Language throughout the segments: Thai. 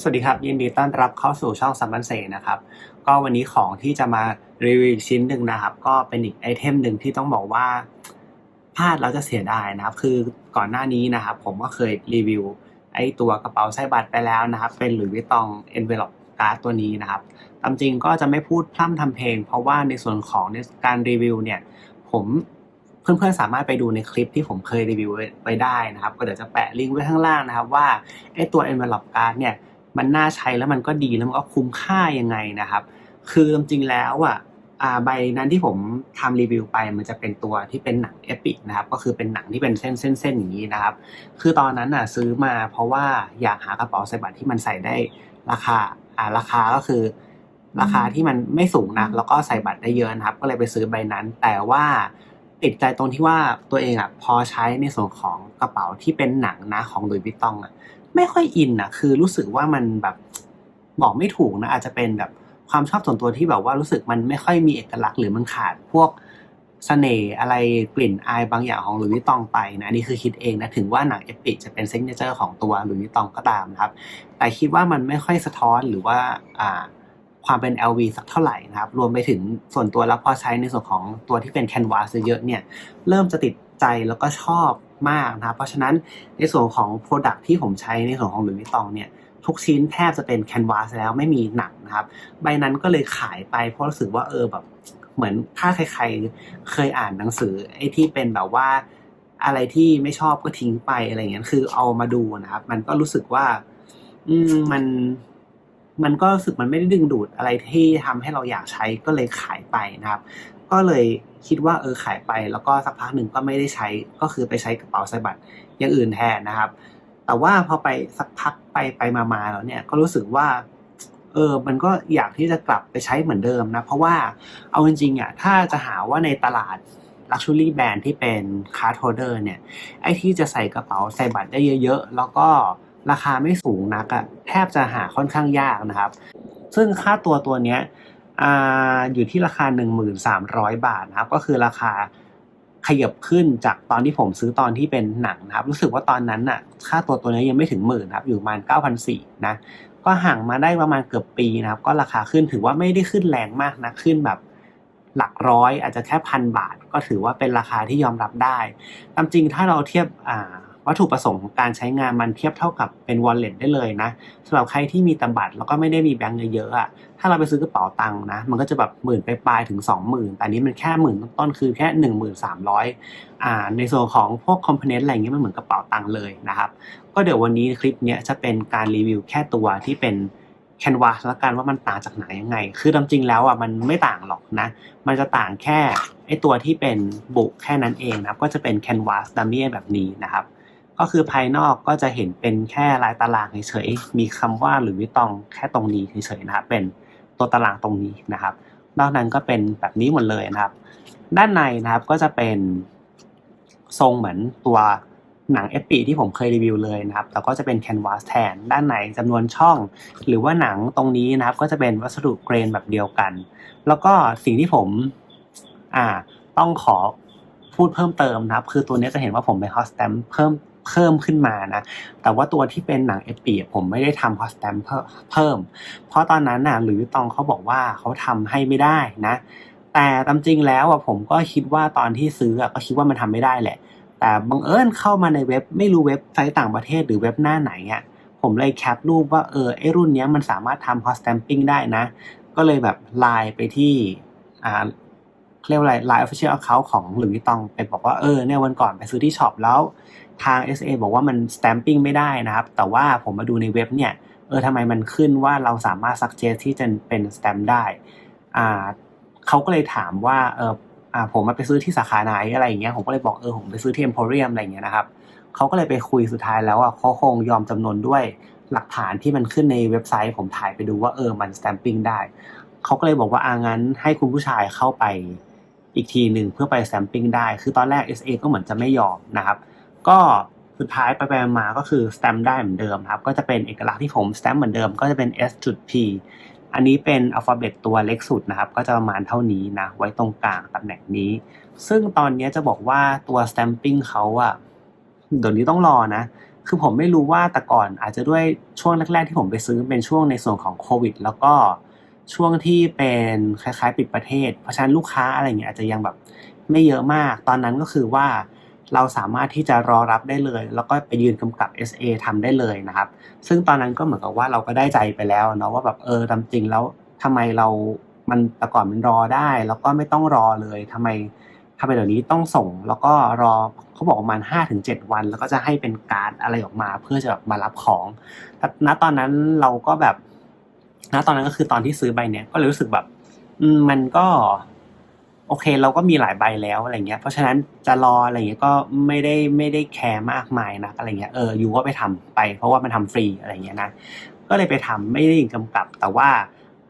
สวัสดีครับ ยินดีต้อนรับเข้าสู่ช่องซัมบันเซนะครับ ก็วันนี้ของที่จะมารีวิวชิ้นหนึ่งนะครับ ก็เป็นอีกไอเทมหนึ่งที่ต้องบอกว่าพลาดแล้วจะเสียดายนะครับ คือก่อนหน้านี้นะครับ ผมก็เคยรีวิวไอตัวกระเป๋าไส้บัตรไปแล้วนะครับ เป็นหลุยส์วิตตอง envelope card ตัวนี้นะครับตามจริงก็จะไม่พูดพร่ำทำเพลง เพราะว่าในส่วนของในการรีวิวเนี่ย ผม เพื่อนๆสามารถไปดูในคลิปที่ผมเคยรีวิวไว้ได้นะครับ ก็เดี๋ยวจะแปะลิงก์ไว้ข้างล่างนะครับ ว่าไอตัว envelope card เนี่ยมันน่าใช้แล้วมันก็ดีแล้วมันก็คุ้มค่ายังไงนะครับ คือจริงๆแล้วอะใบนั้นที่ผมทำรีวิวไปมันจะเป็นตัวที่เป็นหนังเอพิกนะครับ ก็คือเป็นหนังที่เป็นเส้นเส้นเส้นอย่างนี้นะครับ คือตอนนั้นอะซื้อมาเพราะว่าอยากหากระเป๋าใส่บัตรที่มันใส่ได้ราคาอ่าราคาก็คือ ราคาที่มันไม่สูงนะแล้วก็ใส่บัตรได้เยอะนะครับ ก็เลยไปซื้อใบนั้น แต่ว่า ติดใจตรงที่ว่าตัวเองอะพอใช้ในส่วนของกระเป๋าที่เป็นหนังนะของลุยส์วิตตองอะไม่ค่อยอินอะคือรู้สึกว่ามันแบบบอกไม่ถูกนะอาจจะเป็นแบบความชอบส่วนตัวที่แบบว่ารู้สึกมันไม่ค่อยมีเอกลักษณ์หรือมันขาดพวกเสน่ห์อะไรกลิ่นอายบางอย่างของหลุยส์วิตตองไปนะนี่คือคิดเองนะถึงว่าหนังเอพิกจะเป็นเซนเจอร์ของตัวหลุยส์วิตตองก็ตามนะครับ แต่คิดว่ามันไม่ค่อยสะท้อนหรือว่าอ่า ความเป็น LV สักเท่าไหร่นะครับ รวมไปถึงส่วนตัวแล้วพอใช้ในส่วนของตัวที่เป็นแคนวาสเยอะเนี่ย เริ่มจะติดใจแล้วก็ชอบมากนะครับ เพราะฉะนั้นในส่วนของ Product ที่ผมใช้ในส่วนของหลุยส์วิตตองเนี่ยทุกชิ้นแทบจะเป็นแคนวาสแล้วไม่มีหนังนะครับ ใบนั้นก็เลยขายไปเพราะรู้สึกว่าเออแบบเหมือนถ้าใครๆเคยอ่านหนังสือไอ้ที่เป็นแบบว่าอะไรที่ไม่ชอบก็ทิ้งไปอะไรเงี้ยคือเอามาดูนะครับ มันก็รู้สึกว่า อืมมัน มันก็รู้สึกมันไม่ได้ดึงดูดอะไรที่ทำให้เราอยากใช้ก็เลยขายไปนะครับ ก็เลยคิดว่าเออขายไปแล้วก็สักพักหนึ่งก็ไม่ได้ใช้ก็คือไปใช้กระเป๋าใส่บัตรอย่างอื่นแทนนะครับ แต่ว่าพอไปสักพักไปไปมาๆแล้วเนี่ยก็รู้สึกว่าเออมันก็อยากที่จะกลับไปใช้เหมือนเดิมนะเพราะว่าเอาจริงๆอะถ้าจะหาว่าในตลาด Luxury Band ที่เป็นคาร์ d holder เนี่ยไอ้ที่จะใส่กระเป๋าใส่บัตรได้เยอะ ๆ แล้วก็ ราคาไม่สูงนักอะแทบจะหาค่อนข้างยากนะครับ ซึ่งค่าตัวตัวเนี้ยออยู่ที่ราคา 1,300 บาทนะครับ ก็คือราคาขยับขึ้นจากตอนที่ผมซื้อตอนที่เป็นหนังนะครับ รู้สึกว่าตอนนั้นน่ะค่าตัวตัวนี้ยังไม่ถึงหมื่นครับ อยู่ประมาณ9,400นะก็ห่างมาได้ประมาณเกือบปีนะครับ ก็ราคาขึ้นถือว่าไม่ได้ขึ้นแรงมากนะขึ้นแบบหลักร้อยอาจจะแค่พันบาท ก็ถือว่าเป็นราคาที่ยอมรับได้ตามจริงถ้าเราเทียบอ่า วัตถุประสงค์ของการใช้งานมันเทียบเท่ากับเป็น wallet ได้เลยนะสำหรับใครที่มีตำบัตรแล้วก็ไม่ได้มีแบงก์เยอะๆอะถ้าเราไปซื้อกระเป๋าตังค์นะ มันก็จะแบบหมื่นไปปลายถึง 20,000 แต่นี้มันแค่หมื่นต้นคือแค่ 1,300อ่าในส่วนของพวกคอมโพเนนต์อะไรเงี้ยมันเหมือนกระเป๋าตังค์เลยนะครับ ก็เดี๋ยววันนี้คลิปเนี้ยจะเป็นการรีวิวแค่ตัวที่เป็นแคนวาสแล้วกันว่ามันต่างจากไหนยังไง คือตามจริงแล้วอะมันไม่ต่างหรอกนะ มันจะต่างแค่ไอตัวที่เป็นบุกแค่นั้นเองนะครับ ก็จะเป็นแคนวาสดัมมี่แบบนี้นะครับ ก็คือภายนอกก็จะเห็นเป็นแค่ลายตารางเฉยๆมีคำว่าหรือวิตองแค่ตรงนี้เฉยๆนะครับเป็นตัวตารางตรงนี้นะครับ นอกนั้นก็เป็นแบบนี้หมดเลยนะครับ ด้านในนะครับก็จะเป็นทรงเหมือนตัวหนังเอปีที่ผมเคยรีวิวเลยนะครับแล้วก็จะเป็นแคนวาสแทน ด้านในจำนวนช่อง หรือว่าหนังตรงนี้นะครับ ก็จะเป็นวัสดุเกรนแบบเดียวกัน แล้วก็สิ่งที่ผมอ่าต้องขอพูดเพิ่มเติมนะครับ คือตัวนี้จะเห็นว่าผมไปฮอสแตมเพิ่ม เพิ่มขึ้นมานะ แต่ว่าตัวที่เป็นหนังเอปีผมไม่ได้ทำฮอสแตมเพิ่ม เพราะตอนนั้นน่ะหรือตองเขาบอกว่าเขาทำให้ไม่ได้นะ แต่ตามจริงแล้วอะผมก็คิดว่าตอนที่ซื้ออะก็คิดว่ามันทำไม่ได้แหละ แต่บังเอิญเข้ามาในเว็บไม่รู้เว็บไซต์ต่างประเทศหรือเว็บหน้าไหนอะผมเลยแคปรูปว่าเออไอรุ่นเนี้ยมันสามารถทำฮอสแตมปิ้งได้นะ ก็เลยแบบไลน์ไปที่อ่า เรียกว่าอะไรไลน์ออฟฟิเชียลแอคเคาท์ของหลุยส์วิตองไปบอกว่าเออเนี่ยวันก่อนไปซื้อที่ช็อปแล้ว ทาง SA บอกว่ามันสแตมปิ้งไม่ได้นะครับ แต่ว่าผมมาดูในเว็บเนี่ยเออทำไมมันขึ้นว่าเราสามารถสักเจสที่จะเป็นสแตมได้อ่าเขาก็เลยถามว่าเอออ่าผมมาไปซื้อที่สาขาไหนอะไรอย่างเงี้ยผมก็เลยบอกเออผมไปซื้อที่ Emporium อะไรอย่างเงี้ยนะครับเขาก็เลยไปคุยสุดท้ายแล้วอะเขาคงยอมจำนวนด้วยหลักฐานที่มันขึ้นในเว็บไซต์ผมถ่ายไปดูว่าเออมันสแตมปิ้งได้ เขาก็เลยบอกว่าอางั้นให้คุณผู้ชายเข้าไป อีกทีหนึ่งเพื่อไปแตมปิ้งได้ คือตอนแรก SA ก็เหมือนจะไม่ยอมนะครับ ก็สุดท้ายไปไปมาก็คือสแตมได้เหมือนเดิมครับ ก็จะเป็นเอกลักษณ์ที่ผมสแตมเหมือนเดิมก็จะเป็น S จุด P อันนี้เป็นอัลฟาเบตตัวเล็กสุดนะครับ ก็จะประมาณเท่านี้นะ ไว้ตรงกลางตำแหน่งนี้ ซึ่งตอนนี้จะบอกว่าตัว stamping เขาอะเดี๋ยวนี้ต้องรอนะ คือผมไม่รู้ว่าแต่ก่อนอาจจะด้วยช่วงแรก ๆ ที่ผมไปซื้อเป็นช่วงในส่วนของโควิดแล้วก็ ช่วงที่เป็นคล้ายๆ ปิดประเทศ เพราะฉะนั้นลูกค้าอะไรเงี้ยอาจจะยังแบบไม่เยอะมาก ตอนนั้นก็คือว่าเราสามารถที่จะรอรับได้เลย แล้วก็ไปยืนกำกับ SA ทำได้เลยนะครับ ซึ่งตอนนั้นก็เหมือนกับว่าเราก็ได้ใจไปแล้วเนาะว่าแบบเออตามจริงแล้วทำไมเรา มันแต่ก่อนมันรอได้ แล้วก็ไม่ต้องรอเลยทำไมทำไมเดี๋ยวนี้ต้องส่ง แล้วก็รอเขาบอกประมาณห้าถึงเจ็ดวัน แล้วก็จะให้เป็นการ์ดอะไรออกมา เพื่อจะแบบมารับของแต่ณตอนนั้นเราก็แบบ ณตอนนั้นก็คือตอนที่ซื้อใบเนี้ยก็เลยรู้สึกแบบมันก็โอเคเราก็มีหลายใบแล้วอะไรเงี้ย เพราะฉะนั้นจะรออะไรเงี้ยก็ไม่ได้ไม่ได้แคร์มากมายนะอะไรเงี้ยเออยูก็ไปทำไป เพราะว่ามันทำฟรีอะไรเงี้ยนะก็เลยไปทำไม่ได้กำกับ แต่ว่า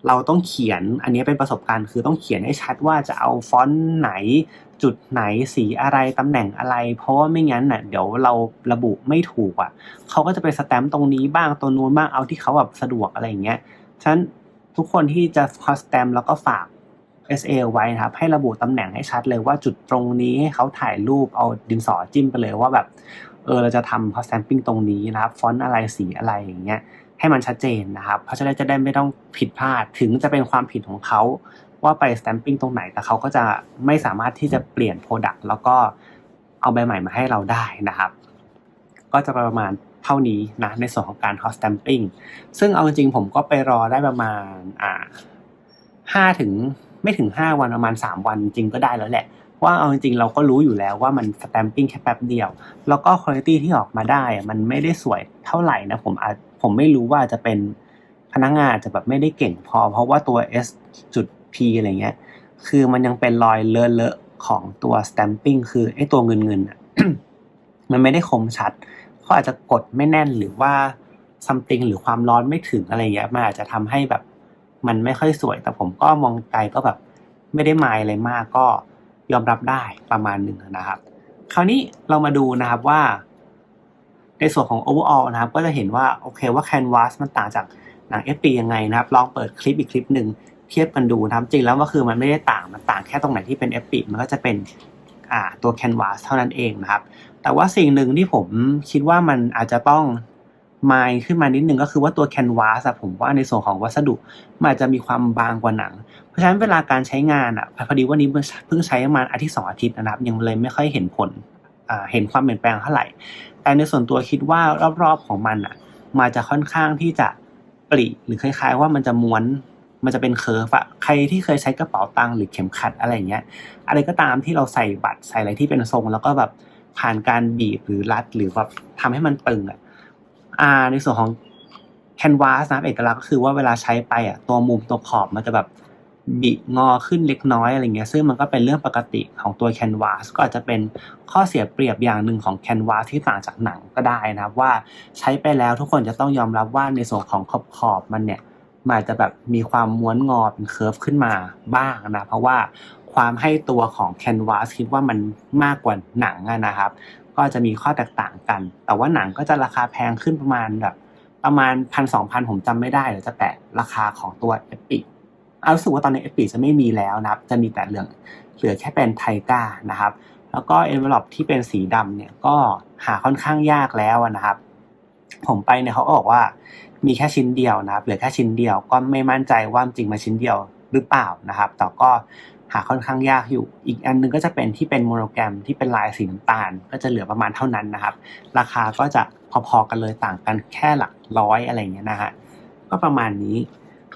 เราต้องเขียนอันนี้เป็นประสบการณ์คือต้องเขียนให้ชัดว่าจะเอาฟอนต์ไหนจุดไหนสีอะไรตำแหน่งอะไร เพราะว่าไม่งั้นน่ะเดี๋ยวเราระบุไม่ถูกอะเขาก็จะไปสแตมป์ตรงนี้บ้างตรงนู้นบ้างเอาที่เขาแบบสะดวกอะไรเงี้ย ฉะนั้นทุกคนที่จะคอสแตมแล้วก็ฝาก SA ไว้นะครับ ให้ระบุตำแหน่งให้ชัดเลยว่าจุดตรงนี้ให้เขาถ่ายรูปเอาดินสอจิ้มไปเลยว่าแบบเออเราจะทำ post stamping ตรงนี้นะครับฟอนต์อะไรสีอะไรอย่างเงี้ยให้มันชัดเจนนะครับ เพราะฉะนั้นจะได้ไม่ต้องผิดพลาดถึงจะเป็นความผิดของเขาว่าไป stamping ตรงไหน แต่เขาก็จะไม่สามารถที่จะเปลี่ยน product แล้วก็เอาใบใหม่มาให้เราได้นะครับ ก็จะประมาณ เท่านี้นะในส่วนของการ hot stamping ซึ่งเอาจริงๆผมก็ไปรอได้ประมาณอ่าห้าถึงไม่ถึงห้าวันประมาณสามวันจริงก็ได้แล้วแหละว่าเอาจริงๆเราก็รู้อยู่แล้วว่ามัน stamping แค่แป๊บเดียว แล้วก็คุณภาพที่ออกมาได้มันไม่ได้สวยเท่าไหร่นะผมอาจผมไม่รู้ว่าจะเป็นพนักงานจะแบบไม่ได้เก่งพอ เพราะว่าตัว S จุด P อะไรเงี้ย คือมันยังเป็นรอยเลอะเลอะของตัว stamping คือไอ้ตัวเงินเงินอะมันไม่ได้คมชัด เขาอาจจะกดไม่แน่นหรือว่า something หรือความร้อนไม่ถึงอะไรเงี้ยมันอาจจะทำให้แบบมันไม่ค่อยสวย แต่ผมก็มองไกลก็แบบไม่ได้มายอะไรมากก็ยอมรับได้ประมาณหนึ่งนะครับ คราวนี้เรามาดูนะครับว่า ในส่วนของ overall นะครับ ก็จะเห็นว่าโอเคว่า canvas มันต่างจากหนัง FP ยังไงนะครับ ลองเปิดคลิปอีกคลิปหนึ่งเทียบกันดูนะครับ จริงแล้วก็คือมันไม่ได้ต่างมันต่างแค่ตรงไหนที่เป็น FP มันก็จะเป็นตัว canvas เท่านั้นเองนะครับ แต่ว่าสิ่งหนึ่งที่ผมคิดว่ามันอาจจะต้องมายขึ้นมานิดนึงก็คือว่าตัวแคนวาสผมว่าในส่วนของวัสดุมันอาจจะมีความบางกว่าหนัง เพราะฉะนั้นเวลาการใช้งานอะพอดีวันนี้เพิ่งใช้ประมาณอาทิตย์สองอาทิตย์นะครับ ยังเลยไม่ค่อยเห็นผลเห็นความเปลี่ยนแปลงเท่าไหร่ แต่ในส่วนตัวคิดว่ารอบๆของมันอะมันจะค่อนข้างที่จะปริหรือคล้าย ๆ ว่ามันจะม้วนมันจะเป็นเคิร์ฟอะใครที่เคยใช้กระเป๋าตังค์หรือเข็มขัดอะไรเงี้ย อะไรก็ตามที่เราใส่บัตรใส่อะไรที่เป็นทรง แล้วก็แบบ ผ่านการบีบหรือรัดหรือแบบทำให้มันตึงอะอ่าในส่วนของแคนวาสนะเอกลักษณ์ก็คือว่าเวลาใช้ไปอะตัวมุมตัวขอบมันจะแบบบิงอขึ้นเล็กน้อยอะไรเงี้ยซึ่งมันก็เป็นเรื่องปกติของตัวแคนวาสก็อาจจะเป็นข้อเสียเปรียบอย่างหนึ่งของแคนวาสที่ต่างจากหนังก็ได้นะครับว่าใช้ไปแล้วทุกคนจะต้องยอมรับว่าในส่วนของขอบขอบมันเนี่ยมันจะแบบมีความม้วนงอเป็นเคิร์ฟขึ้นมาบ้างนะเพราะว่า ความให้ตัวของแคนวาสคิดว่ามันมากกว่าหนังนะครับ ก็จะมีข้อแตกต่างกัน แต่ว่าหนังก็จะราคาแพงขึ้นประมาณแบบประมาณพันสองพันผมจำไม่ได้เดี๋ยวจะแปะราคาของตัวเอปิกเอารู้สึกว่าตอนนี้เอปิกจะไม่มีแล้วนะครับ จะมีแต่เหลืองเหลือแค่เป็นไทก้านะครับ แล้วก็เอ็นเวลอปที่เป็นสีดำเนี่ยก็หาค่อนข้างยากแล้วนะครับ ผมไปเนี่ยเขาก็บอกว่ามีแค่ชิ้นเดียวนะครับ เหลือแค่ชิ้นเดียวก็ไม่มั่นใจว่าจริงมาชิ้นเดียวหรือเปล่านะครับ แต่ก็ หาค่อนข้างยากอยู่ อีกอันนึงก็จะเป็นที่เป็นโมโนแกรมที่เป็นลายสีน้ำตาล ก็จะเหลือประมาณเท่านั้นนะครับ ราคาก็จะพอๆกันเลยต่างกันแค่หลักร้อยอะไรเงี้ยนะฮะก็ประมาณนี้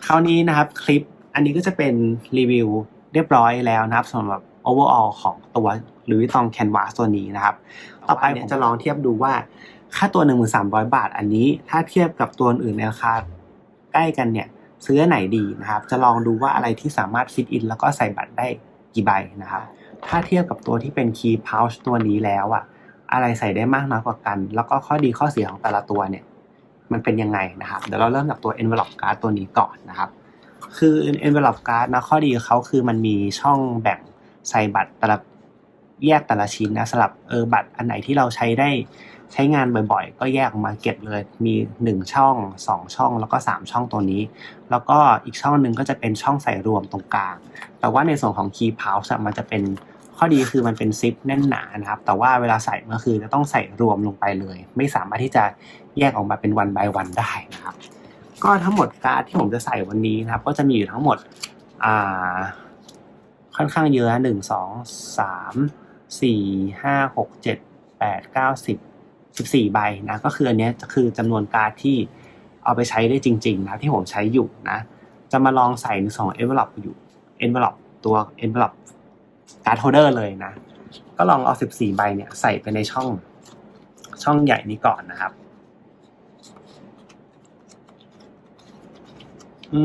คราวนี้นะครับคลิปอันนี้ก็จะเป็นรีวิวเรียบร้อยแล้วนะครับสำหรับ overall ของตัวหรือตองแคนวาสตัวนี้นะครับ ต่อไปผมจะลองเทียบดูว่าค่าตัว 1,300 บาทอันนี้ ถ้าเทียบกับตัวอื่นในราคาใกล้กันเนี่ย ซื้อไหนดีนะครับ จะลองดูว่าอะไรที่สามารถฟิตอินแล้วก็ใส่บัตรได้กี่ใบนะครับ ถ้าเทียบกับตัวที่เป็น Key Pouch ตัวนี้แล้วอะอะไรใส่ได้มากน้อยกว่ากัน แล้วก็ข้อดีข้อเสียของแต่ละตัวเนี่ย มันเป็นยังไงนะครับ เดี๋ยวเราเริ่มจากตัว envelope card ตัวนี้ก่อนนะครับ คือ envelope card นะข้อดีเขาคือมันมีช่องแบ่งใส่บัตรแต่ละแยกแต่ละชิ้นนะสำหรับเออบัตรอันไหนที่เราใช้ได้ ใช้งานบ่อยๆ ก็แยกออกมาเก็บเลย มี 1 ช่อง 2 ช่อง แล้วก็ 3 ช่องตัวนี้ แล้วก็อีกช่องหนึ่งก็จะเป็นช่องใส่รวมตรงกลาง แต่ว่าในส่วนของ Key Pouch มันจะเป็นข้อดีคือมันเป็นซิปแน่นหนานะครับ แต่ว่าเวลาใส่ก็คือจะต้องใส่รวมลงไปเลย ไม่สามารถที่จะแยกออกมาเป็นวันบายวันได้นะครับ ก็ทั้งหมดการ์ดที่ผมจะใส่วันนี้นะครับ ก็จะมีอยู่ทั้งหมดอ่าค่อนข้างเยอะหนึ่งสองสามสี่ห้าหกเจ็ดแปดเก้าสิบ สิบสี่ใบนะก็คืออันนี้คือจำนวนการ์ดที่เอาไปใช้ได้จริงๆนะที่ผมใช้อยู่นะจะมาลองใส่ในสอง envelope อยู่ envelope ตัว envelope การ์ดโฮเดอร์เลยนะ ก็ลองเอา 14 ใบเนี่ยใส่ไปในช่องช่องใหญ่นี้ก่อนนะครับ อื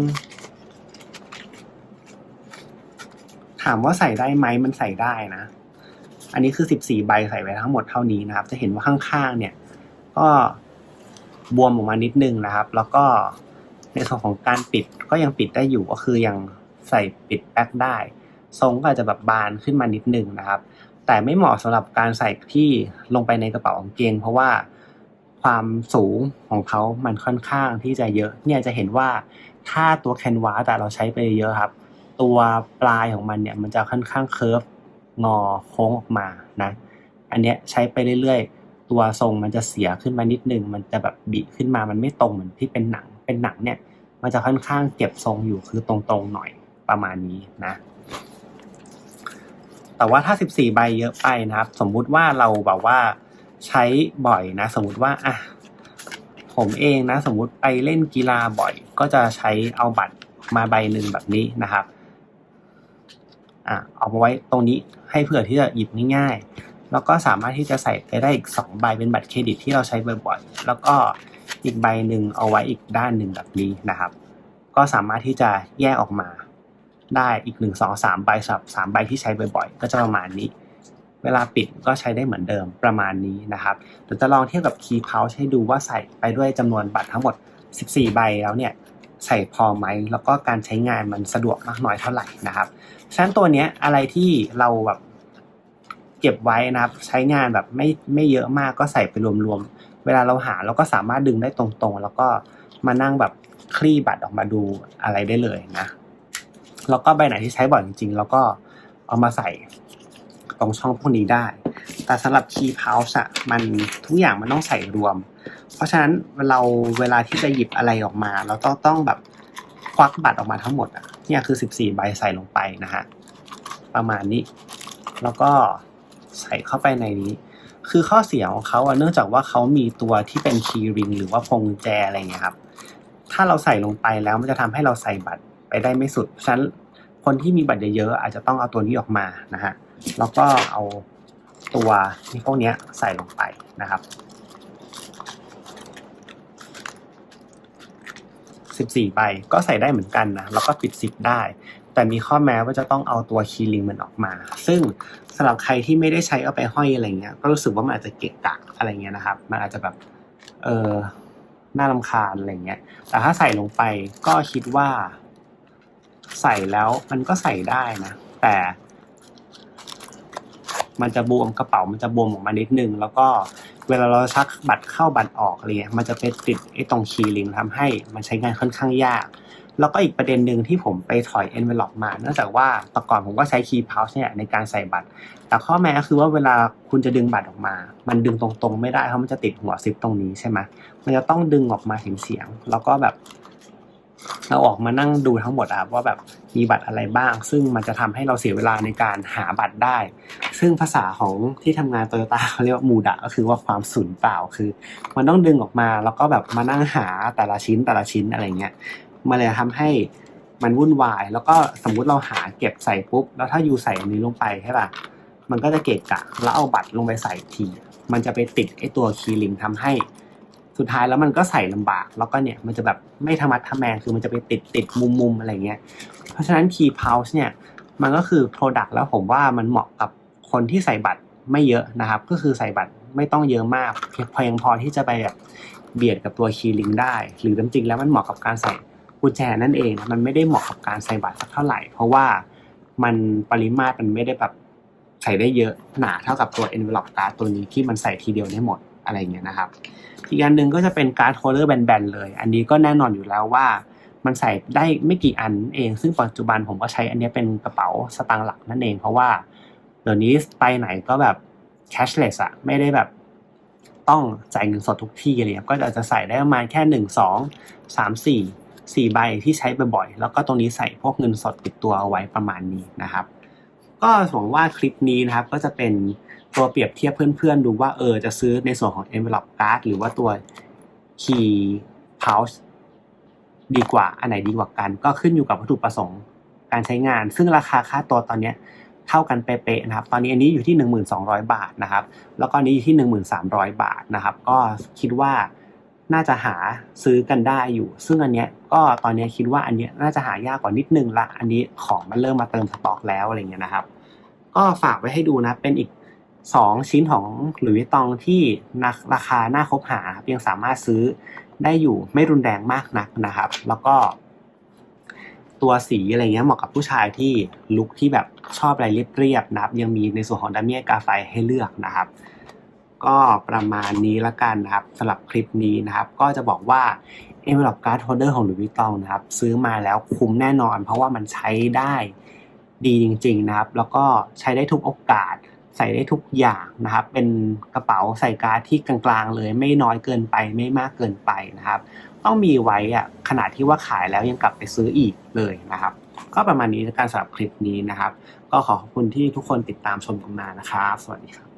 มถามว่าใส่ได้ไหมมันใส่ได้นะ อันนี้คือ 14 ใบใส่ไปทั้งหมดเท่านี้นะครับ จะเห็นว่าข้างๆเนี่ย ก็บวมออกมานิดนึงนะครับ แล้วก็ในส่วนของการปิดก็ยังปิดได้อยู่ก็คือยังใส่ปิดแบ็คได้ ทรงก็อาจจะแบบบานขึ้นมานิดนึงนะครับ แต่ไม่เหมาะสำหรับการใส่ที่ลงไปในกระเป๋ากางเกง เพราะว่าความสูงของเขามันค่อนข้างที่จะเยอะ เนี่ยจะเห็นว่าถ้าตัวแคนวาสแต่เราใช้ไปเยอะครับ ตัวปลายของมันเนี่ยมันจะค่อนข้างเคิร์ฟ งอโค้งออกมานะอันเนี้ยใช้ไปเรื่อยๆ ตัวทรงมันจะเสียขึ้นมานิดนึง มันจะแบบบิขึ้นมามันไม่ตรงเหมือนที่เป็นหนังเป็นหนังเนี่ย มันจะค่อนข้างเก็บทรงอยู่คือตรงๆหน่อยประมาณนี้นะ แต่ว่าถ้า 14 ใบเยอะไปนะครับ สมมุติว่าเราแบบว่าใช้บ่อยนะ สมมุติว่าอะผมเองนะ สมมุติไปเล่นกีฬาบ่อย ก็จะใช้เอาบัตรมาใบหนึ่งแบบนี้นะครับอะเอามาไว้ตรงนี้ ให้เผื่อที่จะหยิบง่ายๆ แล้วก็สามารถที่จะใส่ไปได้อีก 2 ใบเป็นบัตรเครดิตที่เราใช้บ่อยๆ แล้วก็อีกใบหนึ่งเอาไว้อีกด้านหนึ่งแบบนี้นะครับ ก็สามารถที่จะแยกออกมาได้อีกหนึ่งสองสามใบสับสามใบที่ใช้บ่อยๆ ก็จะประมาณนี้ เวลาปิดก็ใช้ได้เหมือนเดิมประมาณนี้นะครับเดี๋ยวจะลองเทียบกับ Key Pouch ให้ดูว่าใส่ไปด้วยจำนวนบัตรทั้งหมด 14 ใบแล้วเนี่ย ใส่พอไหมแล้วก็การใช้งานมันสะดวกมากน้อยเท่าไหร่นะครับฉะนั้นตัวเนี้ยอะไรที่เราแบบเก็บไว้นะครับ ใช้งานแบบไม่ไม่เยอะมากก็ใส่ไปรวมๆ เวลาเราหาเราก็สามารถดึงได้ตรงๆ แล้วก็มานั่งแบบคลี่บัตรออกมาดูอะไรได้เลยนะ แล้วก็ใบไหนที่ใช้บ่อยจริงๆ แล้วก็เอามาใส่ตรงช่องพวกนี้ได้ แต่สำหรับ key pouch อะมันทุกอย่างมันต้องใส่รวม เพราะฉะนั้นเราเวลาที่จะหยิบอะไรออกมา เราต้องต้องแบบควักบัตรออกมาทั้งหมดอะเนี่ยคือ 14 ใบใส่ลงไปนะฮะประมาณนี้ แล้วก็ใส่เข้าไปในนี้ คือข้อเสียของเขาอะเนื่องจากว่าเขามีตัวที่เป็นคีย์ริงหรือว่าพวงกุญแจอะไรเงี้ยครับ ถ้าเราใส่ลงไปแล้วมันจะทำให้เราใส่บัตรไปได้ไม่สุดฉะนั้นคนที่มีบัตรเยอะๆอาจจะต้องเอาตัวนี้ออกมานะฮะแล้วก็เอาตัวนี้พวกนี้ใส่ลงไปนะครับ 14ใบก็ใส่ได้เหมือนกันนะแล้วก็ปิดซิปได้ แต่มีข้อแม้ว่าจะต้องเอาตัวคีย์ลิงมันออกมา ซึ่งสำหรับใครที่ไม่ได้ใช้เอาไปห้อยอะไรเงี้ยก็รู้สึกว่ามันอาจจะเกะกะอะไรเงี้ยนะครับ มันอาจจะแบบเออน่ารำคาญอะไรเงี้ย แต่ถ้าใส่ลงไปก็คิดว่า ใส่แล้วมันก็ใส่ได้นะ แต่ มันจะบวมกระเป๋ามันจะบวมออกมานิดนึง แล้วก็ เวลาเราชักบัตรเข้าบัตรออกอะไรเงี้ยมันจะไปติดไอ้ตรงคีย์ลิงทำให้มันใช้งานค่อนข้างยาก แล้วก็อีกประเด็นหนึ่งที่ผมไปถอย envelope มาเนื่องจากว่าแต่ก่อนผมก็ใช้ key pouch เนี่ยในการใส่บัตร แต่ข้อแม้ก็คือว่าเวลาคุณจะดึงบัตรออกมา มันดึงตรงๆ ไม่ได้เพราะมันจะติดหัวซิปตรงนี้ใช่ไหมมันจะต้องดึงออกมาเห็นเสียงแล้วก็แบบ เราออกมานั่งดูทั้งหมดอะว่าแบบมีบัตรอะไรบ้าง ซึ่งมันจะทำให้เราเสียเวลาในการหาบัตรได้ ซึ่งภาษาของที่ทำงานโตโยต้าเขาเรียกว่ามูดะก็คือว่าความสูญเปล่าคือ มันต้องดึงออกมาแล้วก็แบบมานั่งหาแต่ละชิ้นแต่ละชิ้นอะไรเงี้ยมันเลยทำให้มันวุ่นวาย แล้วก็สมมุติเราหาเก็บใส่ปุ๊บ แล้วถ้ายูใส่อันนี้ลงไปใช่ป่ะมันก็จะเกะกะแล้วเอาบัตรลงไปใส่ที มันจะไปติดไอ้ตัวคีย์ลิงทำให้ สุดท้ายแล้วมันก็ใส่ลำบาก แล้วก็เนี่ยมันจะแบบไม่ธรรมัดทแมงคือมันจะไปติดติดมุมมุมอะไรเงี้ย เพราะฉะนั้น Key Pouch เนี่ยมันก็คือ Product แล้วผมว่ามันเหมาะกับคนที่ใส่บัตรไม่เยอะนะครับ ก็คือใส่บัตรไม่ต้องเยอะมากเพียงเพียงพอที่จะไปแบบเบียดกับตัวคีย์ลิงได้ หรือจริงๆแล้วมันเหมาะกับการใส่กุญแจนั่นเองนะมันไม่ได้เหมาะกับการใส่บัตรสักเท่าไหร่ เพราะว่ามันปริมาตรมันไม่ได้แบบใส่ได้เยอะหนาเท่ากับตัว envelope card ตัวนี้ที่มันใส่ทีเดียวได้หมดอะไรเงี้ยนะครับ อีกอันหนึ่งก็จะเป็นการ์ดโฮลเดอร์แบนๆเลย อันนี้ก็แน่นอนอยู่แล้วว่า มันใส่ได้ไม่กี่อันเอง ซึ่งปัจจุบันผมก็ใช้อันนี้เป็นกระเป๋าสตางค์หลักนั่นเอง เพราะว่าเดี๋ยวนี้ไปไหนก็แบบ cashless อะไม่ได้แบบต้องจ่ายเงินสดทุกที่เลยครับก็อาจจะใส่ได้ประมาณแค่หนึ่งสองสามสี่สี่ใบที่ใช้บ่อยๆ แล้วก็ตรงนี้ใส่พวกเงินสดติดตัวเอาไว้ประมาณนี้นะครับ ก็หวังว่าคลิปนี้นะครับก็จะเป็น ตัวเปรียบเทียบเพื่อนๆ ดูว่าเออจะซื้อในส่วนของ envelope card หรือว่าตัว key pouch ดีกว่าอันไหนดีกว่ากัน ก็ขึ้นอยู่กับวัตถุประสงค์การใช้งาน ซึ่งราคาค่าตัวตอนเนี้ยเท่ากันเป๊ะๆนะครับ ตอนนี้อันนี้อยู่ที่ 1,200 บาทนะครับ แล้วก็อันนี้อยู่ที่ 1,300 บาทนะครับ ก็คิดว่าน่าจะหาซื้อกันได้อยู่ ซึ่งอันเนี้ยก็ตอนนี้คิดว่าอันเนี้ยน่าจะหายากกว่านิดนึงละ อันนี้ของมันเริ่มมาเติมสต็อกแล้วอะไรเงี้ยนะครับ ก็ฝากไว้ให้ดูนะ เป็นอีก 2ชิ้นของหลุยส์ตองที่นักราคาน่าคบหาครับยังสามารถซื้อได้อยู่ไม่รุนแรงมากนักนะครับ แล้วก็ตัวสีอะไรเงี้ยเหมาะกับผู้ชายที่ลุคที่แบบชอบอะไรเรียบๆนะครับ ยังมีในส่วนของดัมเมียกาไฟให้เลือกนะครับ ก็ประมาณนี้ละกันนะครับสำหรับคลิปนี้นะครับ ก็จะบอกว่า envelope card holder ของ Louis Vuitton นะครับ ซื้อมาแล้วคุ้มแน่นอน เพราะว่ามันใช้ได้ดีจริง ๆ นะครับ แล้วก็ใช้ได้ทุกโอกาส ใส่ได้ทุกอย่างนะครับ เป็นกระเป๋าใส่การ์ดที่กลางๆ เลยไม่น้อยเกินไปไม่มากเกินไปนะครับ ต้องมีไว้อะขนาดที่ว่าขายแล้วยังกลับไปซื้ออีกเลยนะครับ ก็ประมาณนี้การสำหรับคลิปนี้นะครับ ก็ขอขอบคุณที่ทุกคนติดตามชมกันมานะครับ สวัสดีครับ